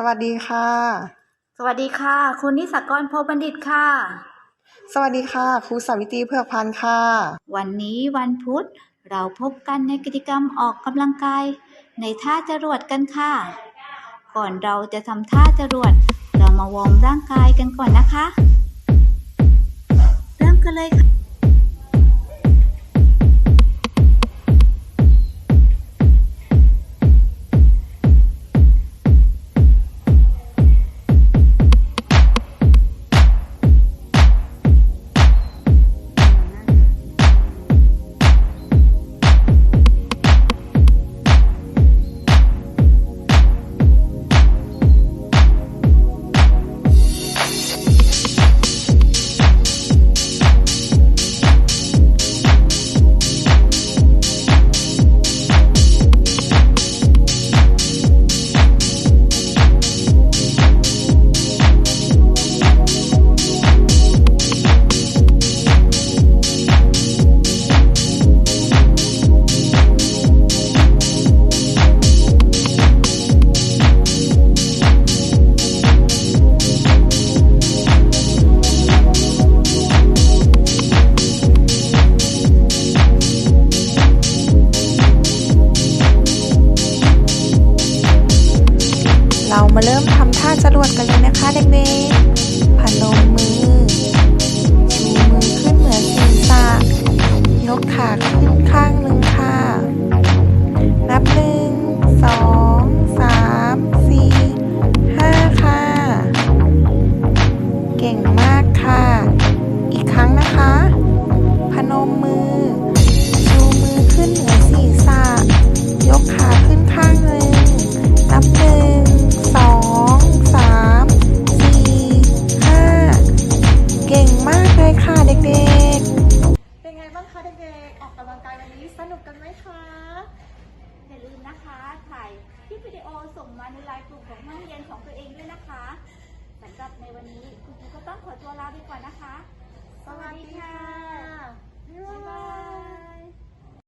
สวัสดีค่ะ สวัสดีค่ะ คุณนิสกรโพบัณฑิตค่ะ สวัสดีค่ะ ครูสาวิตรีเผือกพันธ์ค่ะ วันนี้วันพุธเราพบกันในกิจกรรมออกกำลังกาย ในท่าจรวดกันค่ะ ก่อนเราจะทำท่าจรวด เรามาวอร์มร่างกายกันก่อนนะคะ เริ่มกันเลยค่ะ เรามาเริ่มทำท่าจรวดกันเลยนะคะเด็กๆพนมมือ ชูมือขึ้นเหมือนศีรษะยกขาขึ้นข้างหนึ่งค่ะ นับหนึ่งสองสามสี่ห้าค่ะ เก่งมากค่ะ อีกครั้งนะคะ พนมมือ วันนี้สนุกกันไหมคะ อย่าลืมนะคะ ถ่ายคลิปวิดีโอส่งมาในไลน์กลุ่มของห้องเรียนของตัวเองด้วยนะคะสำหรับในวันนี้คุณครูก็ต้องขอตัวลาไปก่อนนะคะ